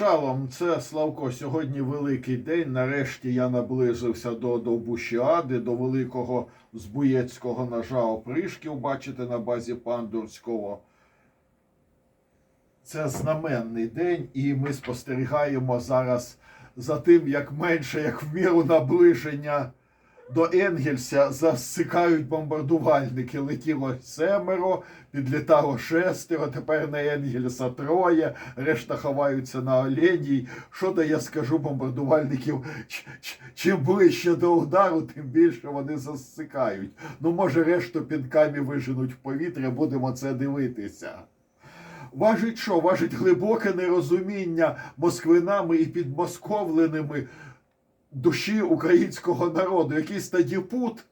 Шалом, це Славко. Сьогодні великий день. Нарешті я наблизився до Довбущіади, до великого збуєцького ножа опришків, бачите, на базі Пандурського. Це знаменний день, і ми спостерігаємо зараз за тим, як менше, як в міру наближення до Енгельса засикають бомбардувальники. Летіло семеро, підлітало шестеро, тепер на Енгельса троє, решта ховаються на Оленій. Що то я скажу бомбардувальників? Чим ближче до удару, тим більше вони засикають. Ну, може, решту пінками виженуть в повітря, будемо це дивитися. Важить що? Важить глибоке нерозуміння москвинами і підмосковленими душі українського народу. Якийсь тоді пут,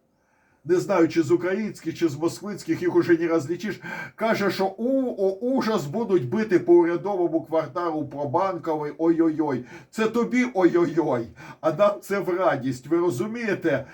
не знаю, чи з українських, чи з москвицьких, їх уже не розлічиш, каже, що у, о, ужас будуть бити по урядовому кварталу Пробанковий, ой-ой-ой. Це тобі ой-ой-ой, а нам це в радість. Ви розумієте?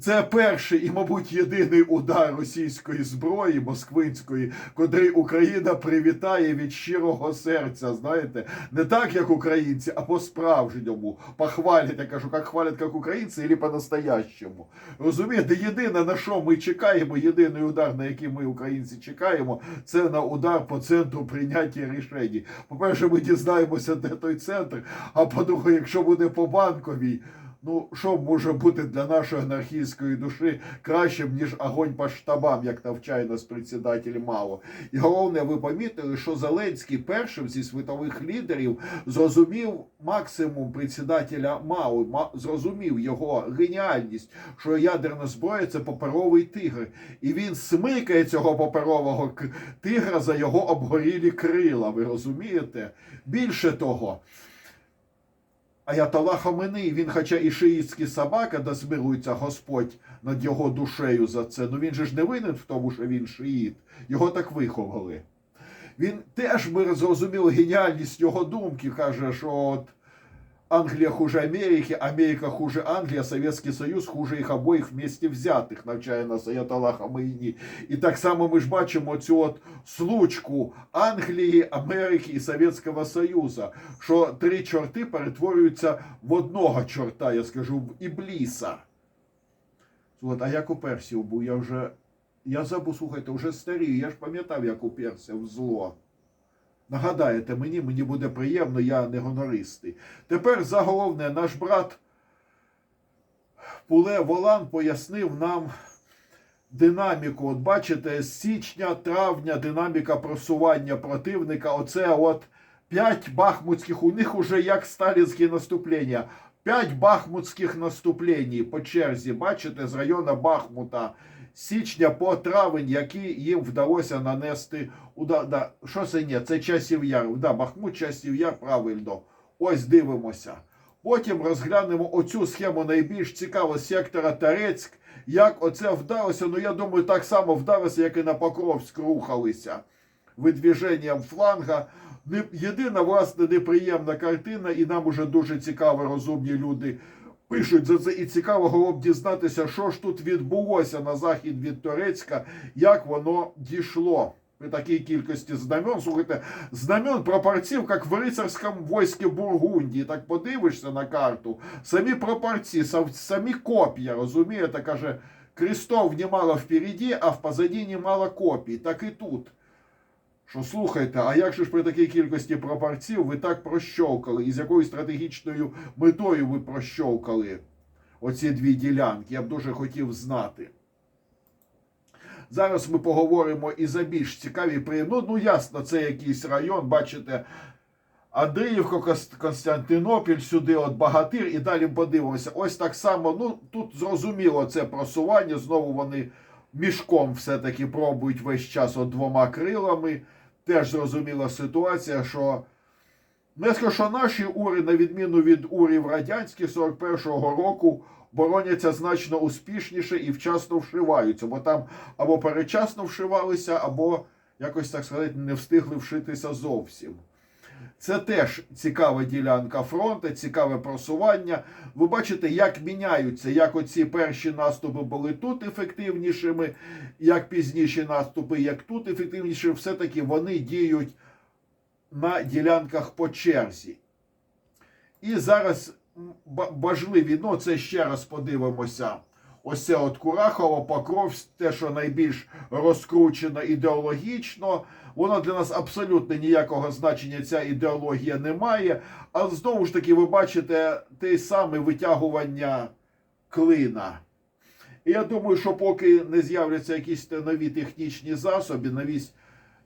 Це перший і, мабуть, єдиний удар російської зброї москвинської, котрий Україна привітає від щирого серця. Знаєте, не так, як українці, а по-справжньому. Похвалять, я кажу, як хвалять, як українці, або по-настоящему. Розумієте, єдине, на що ми чекаємо, єдиний удар, на який ми, українці, чекаємо, це на удар по центру прийняття рішень. По-перше, ми дізнаємося, де той центр. А по-друге, якщо буде по банковій. Ну, що може бути для нашої анархійської душі кращим, ніж огонь по штабам, як навчає нас председатель Мао. І головне, ви помітили, що Зеленський першим зі світових лідерів зрозумів максимум председателя Мао, ма- зрозумів його геніальність, що ядерна зброя це паперовий тигр. І він смикає цього паперового тигра за його обгорілі крила. Ви розумієте? Більше того. Аятолла Хоменей, він, хоча і шиїцький собака, да змилується Господь над його душею за це. Ну він же ж не винен в тому, що він шиїт. Його так виховали. Він теж ми зрозуміли геніальність його думки. Каже, що от Англія хуже Америки, Америка хуже Англія, Совєтський Союз хуже їх обоїх вместе взятих, навчає нас Аятолла Хамейні. І так само ми ж бачимо цю от случку Англії, Америки і Совєтського Союзу, що три чорти перетворюються в одного чорта, я скажу, в Ібліса. От, а як у Персів був, я вже. Я забув, слухайте, вже старію, я ж пам'ятав, як у Персів зло. Нагадаєте мені, мені буде приємно, я не гонористий. Тепер заголовне, наш брат Пуле Волан пояснив нам динаміку. От бачите, з січня, травня динаміка просування противника. Оце от п'ять бахмутських, у них уже як сталінські наступлення. П'ять бахмутських наступлень по черзі, бачите, з району Бахмута. Січня по травень, які їм вдалося нанести удар. Да, що це ні? Це часів яр. Да, Бахмут, часів яр, правильно. Ось дивимося. Потім розглянемо оцю схему найбільш цікаво сектора Тарецьк. Як оце вдалося? Ну я думаю, так само вдалося, як і на Покровськ рухалися видвіженням фланга. Єдина, власне, неприємна картина, і нам уже дуже цікаво, розумні люди пишуть за це. І цікаво було б дізнатися, що ж тут відбулося на захід від Турецька, як воно дійшло. При такій кількості знамен, слухайте, знамен прапорців, як в рицарському війську Бургундії. Так подивишся на карту. Самі прапорці, самі коп'я, розумієте, каже, крестов немало впереді, а в позаді немало копій. Так і тут. Що слухайте, а як же ж при такій кількості прапорців ви так прощовкали? І з якою стратегічною метою ви прощовкали оці дві ділянки? Я б дуже хотів знати. Зараз ми поговоримо і за більш цікаві при... Ну, ну ясно, це якийсь район, бачите. Андріївка, Кос- Константинопіль, сюди от Багатир, і далі подивимося. Ось так само, ну тут зрозуміло це просування. Знову вони мішком все-таки пробують весь час от двома крилами. Теж зрозуміла ситуація, що не скажу, що наші ури, на відміну від урів радянських 41-го року, бороняться значно успішніше і вчасно вшиваються, бо там або перечасно вшивалися, або якось так сказати, не встигли вшитися зовсім. Це теж цікава ділянка фронту, цікаве просування. Ви бачите, як міняються, як оці перші наступи були тут ефективнішими, як пізніші наступи, як тут ефективніші, все-таки вони діють на ділянках по черзі. І зараз важливі, ну це ще раз подивимося. Ось це от Курахово, Покровськ, те, що найбільш розкручено ідеологічно. Воно для нас абсолютно ніякого значення ця ідеологія не має. Але знову ж таки, ви бачите те саме витягування клина. І я думаю, що поки не з'являться якісь нові технічні засоби, нові,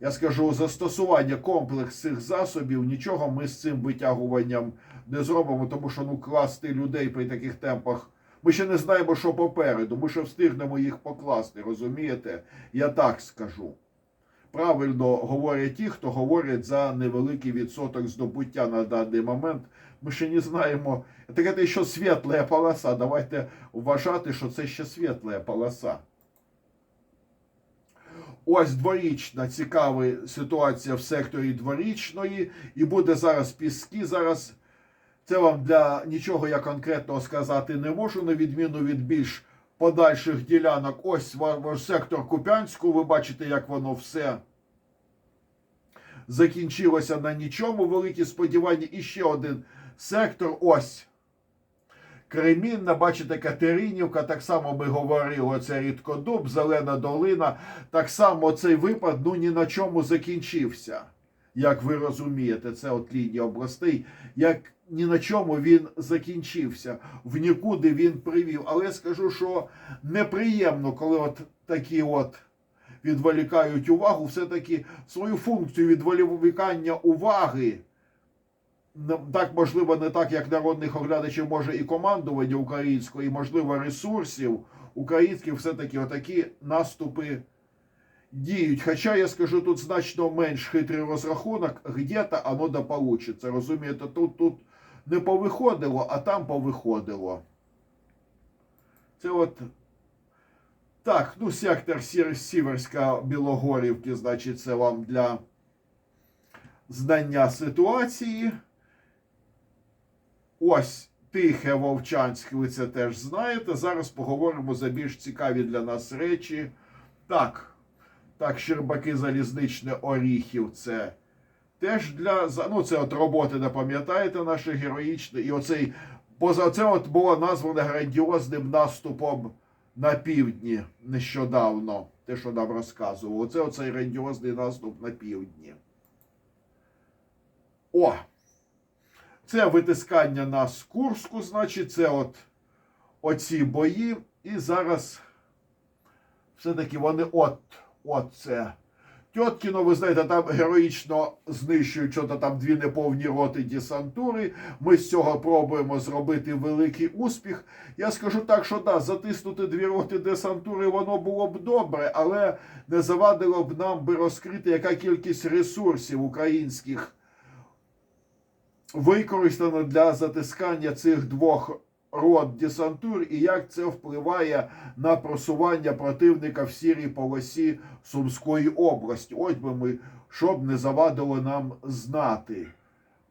я скажу, застосування комплекс цих засобів, нічого ми з цим витягуванням не зробимо, тому що ну класти людей при таких темпах. Ми ще не знаємо, що попереду. Ми ще встигнемо їх покласти, розумієте? Я так скажу. Правильно говорять ті, хто говорять за невеликий відсоток здобуття на даний момент. Ми ще не знаємо. Так це ще світла полоса. Давайте вважати, що це ще світла полоса. Ось дворічна цікава ситуація в секторі дворічної. І буде зараз піски. Зараз це вам для нічого я конкретного сказати не можу, на відміну від більш подальших ділянок. Ось ваш сектор Купянську. Ви бачите, як воно все закінчилося на нічому. Великі сподівання. І ще один сектор. Ось. Кремінна, бачите, Катеринівка, так само ми говорили, це рідкодуб, Зелена долина. Так само цей випад ну ні на чому закінчився. Як ви розумієте, це от лінія областей. Як ні на чому він закінчився, в нікуди він привів. Але я скажу, що неприємно, коли от такі от відволікають увагу, все-таки свою функцію відволікання уваги. Так, можливо, не так, як народних оглядачів може і командування українського, і, можливо, ресурсів українських, все-таки отакі наступи діють. Хоча я скажу, тут значно менш хитрий розрахунок, где-то оно да получиться. Розумієте, тут, тут не повиходило, а там повиходило. Це от. Так, ну сектор Сіверська Білогорівки, значить, це вам для знання ситуації. Ось Тихе Вовчанське, ви це теж знаєте. Зараз поговоримо за більш цікаві для нас речі. Так, так, Щербаки Залізничне Оріхів це теж для. Ну, це от роботи, не пам'ятаєте, наше героїчне. І оцей поза це от було назване грандіозним наступом на півдні нещодавно. Те, що нам розказував. Оце оцей грандіозний наступ на півдні. О! Це витискання на з Курську, значить, це от оці бої. І зараз все-таки вони от, от це. Тьоткіно, ви знаєте, там героїчно знищують що-то там дві неповні роти десантури. Ми з цього пробуємо зробити великий успіх. Я скажу так, що да, затиснути дві роти десантури воно було б добре, але не завадило б нам би розкрити, яка кількість ресурсів українських використано для затискання цих двох рот десантур і як це впливає на просування противника в сірій полосі Сумської області. Ось би ми, щоб не завадило нам знати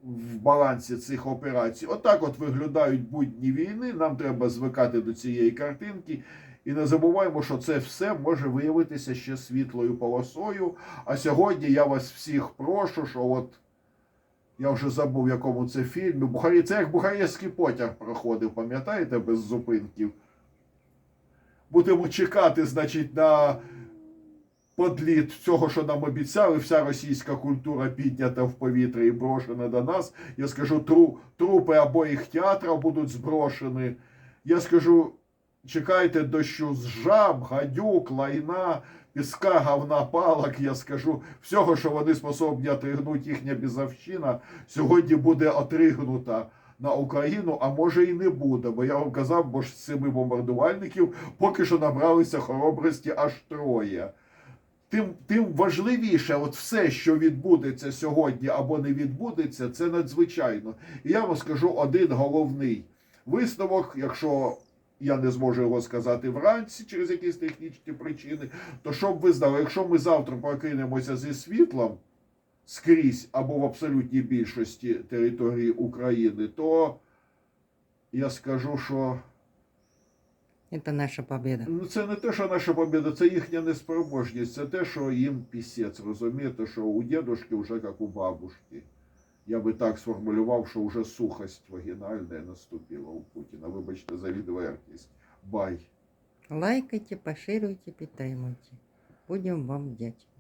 в балансі цих операцій. Отак от виглядають будні війни. Нам треба звикати до цієї картинки. І не забуваємо, що це все може виявитися ще світлою полосою. А сьогодні я вас всіх прошу, що от я вже забув, в якому це фільмі. Бухарі... Це як Бухарєвський потяг проходив, пам'ятаєте, без зупинків. Будемо чекати, значить, на подліт цього, що нам обіцяли. Вся російська культура піднята в повітря і брошена до нас. Я скажу, тру... трупи обоїх театрів будуть зброшені. Я скажу, чекайте дощу з жаб, гадюк, лайна, піска, говна, палок, я скажу, всього, що вони способні отригнути їхня бізовщина, сьогодні буде отригнута на Україну, а може і не буде. Бо я вам казав, бо ж з семи бомбардувальників поки що набралися хоробрості аж троє. Тим, тим важливіше, от все, що відбудеться сьогодні або не відбудеться, це надзвичайно. І я вам скажу один головний висновок, якщо я не зможу його сказати вранці через якісь технічні причини, то щоб ви знали, якщо ми завтра прокинемося зі світлом скрізь або в абсолютній більшості території України, то я скажу, що Это наша победа. Ну, це не те, що наша побіда, це їхня неспроможність, це те, що їм пісець, розумієте, що у дідушки вже як у бабушки. Я би так сформулював, що вже сухость вагінальна наступила у Путіна. Вибачте за відвертість. Бай. Лайкайте, поширюйте, підтримуйте. Будемо вам вдячні.